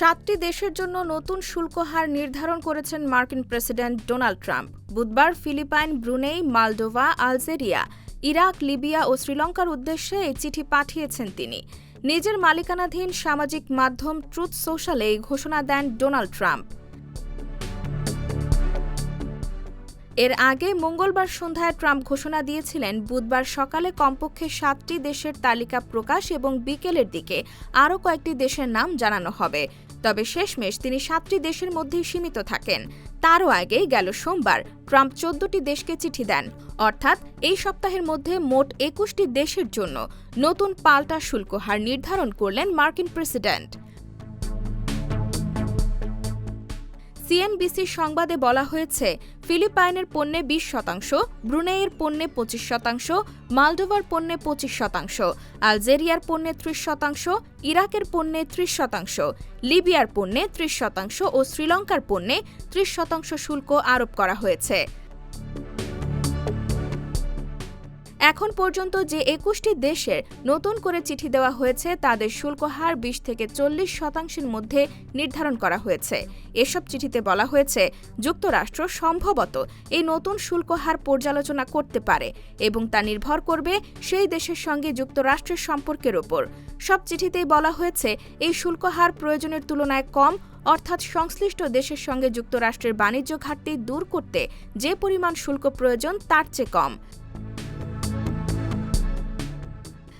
সাতটি দেশের জন্য নতুন শুল্ক হার নির্ধারণ করেছেন মার্কিন প্রেসিডেন্ট ডোনাল্ড ট্রাম্প। বুধবার Philippines, Brunei Moldova Algeria, Iraq, Libya ও শ্রীলঙ্কার উদ্দেশ্যে এই চিঠি পাঠিয়েছেন তিনি। নিজের মালিকানাধীন সামাজিক মাধ্যম ট্রুথ সোশ্যালে এই ঘোষণা দেন ডোনাল্ড ট্রাম্প। এর আগে মঙ্গলবার সন্ধ্যায় ট্রাম্প ঘোষণা দিয়েছিলেন, বুধবার সকালে কমপক্ষে সাতটি দেশের তালিকা প্রকাশ এবং বিকেলের দিকে আরও কয়েকটি দেশের নাম জানানো হবে। তবে শেষমেশ তিনি সাতটি দেশের মধ্যেই সীমিত থাকেন। তারও আগে গেল সোমবার, ট্রাম্প চোদ্দটি দেশকে চিঠি দেন। অর্থাৎ এই সপ্তাহের মধ্যে মোট একুশটি দেশের জন্য নতুন পাল্টা শুল্ক হার নির্ধারণ করলেন মার্কিন প্রেসিডেন্ট। সিএনবিসির সংবাদে বলা হয়েছে, ফিলিপাইনের পণ্যে বিশ শতাংশ, ব্রুনেইয়ের পণ্যে পঁচিশ শতাংশ মালডোভার পণ্যে পঁচিশ শতাংশ, আলজেরিয়ার পণ্যে ত্রিশ শতাংশ, ইরাকের পণ্যে ত্রিশ শতাংশ, লিবিয়ার পণ্যে ত্রিশ শতাংশ ও শ্রীলঙ্কার পণ্যে ত্রিশ শতাংশ শুল্ক আরোপ করা হয়েছে। এখন পর্যন্ত যে একুশটি দেশের নতুন করে চিঠি দেওয়া হয়েছে, তাদের শুল্ক হার বিশ থেকে চল্লিশ শতাংশের মধ্যে নির্ধারণ করা হয়েছে। এসব চিঠিতে বলা হয়েছে, যুক্তরাষ্ট্র সম্ভবত এই নতুন শুল্ক হার পর্যালোচনা করতে পারে এবং তা নির্ভর করবে সেই দেশের সঙ্গে যুক্তরাষ্ট্রের সম্পর্কের ওপর। সব চিঠিতেই বলা হয়েছে, এই শুল্ক হার প্রয়োজনের তুলনায় কম, অর্থাৎ সংশ্লিষ্ট দেশের সঙ্গে যুক্তরাষ্ট্রের বাণিজ্য ঘাটতি দূর করতে যে পরিমাণ শুল্ক প্রয়োজন তার চেয়ে কম।